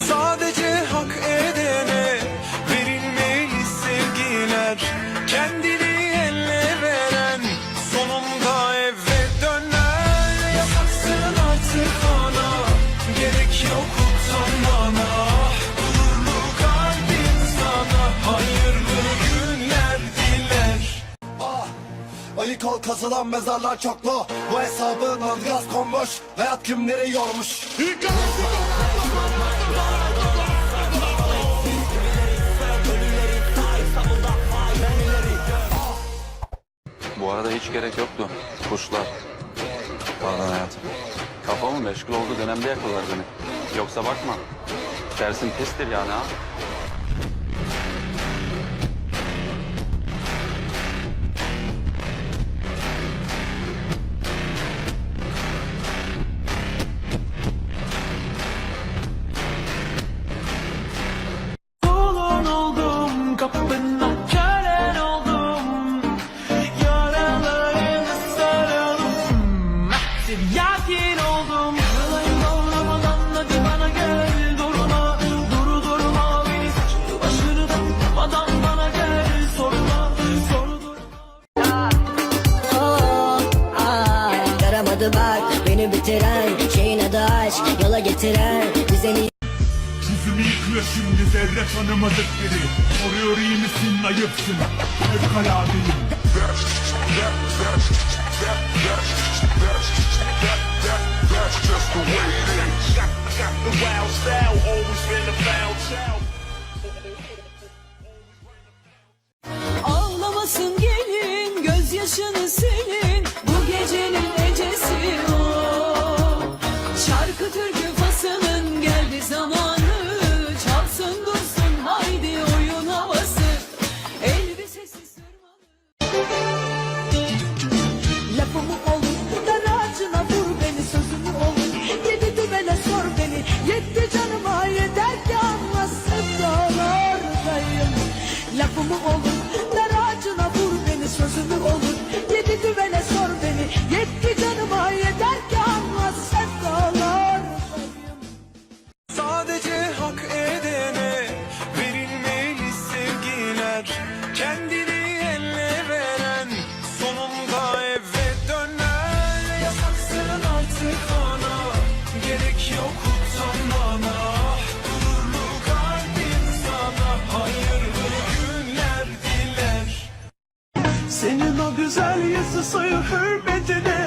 Sadece hak edene verilmeli sevgiler. Kendini Ayık ol kazılan mezarlar çoklu Bu hesabın gaz konmuş Hayat kimleri yormuş Bu arada hiç gerek yoktu. Kuşlar. Pardon hayatım. Kafamı meşgul olduğu dönemde yakalar beni. Yoksa bakma. Dersin pistir yani ha. Yakin oldum. Kılayım oynamadan hadi bana gel Durma, duru durma Beni saçını başını takmadan bana gel Sorma, soru durma Aa, yaramadı bak beni bitiren şeyin adı aşk yola getiren bize ni- Yüzümü yıkıyor şimdi zerre tanımadık biri. Soruyor iyi misin ayıpsın. Fevkaladeyim Ağlamasın gelin gözyaşınız güzel yüzü soyu hürmetine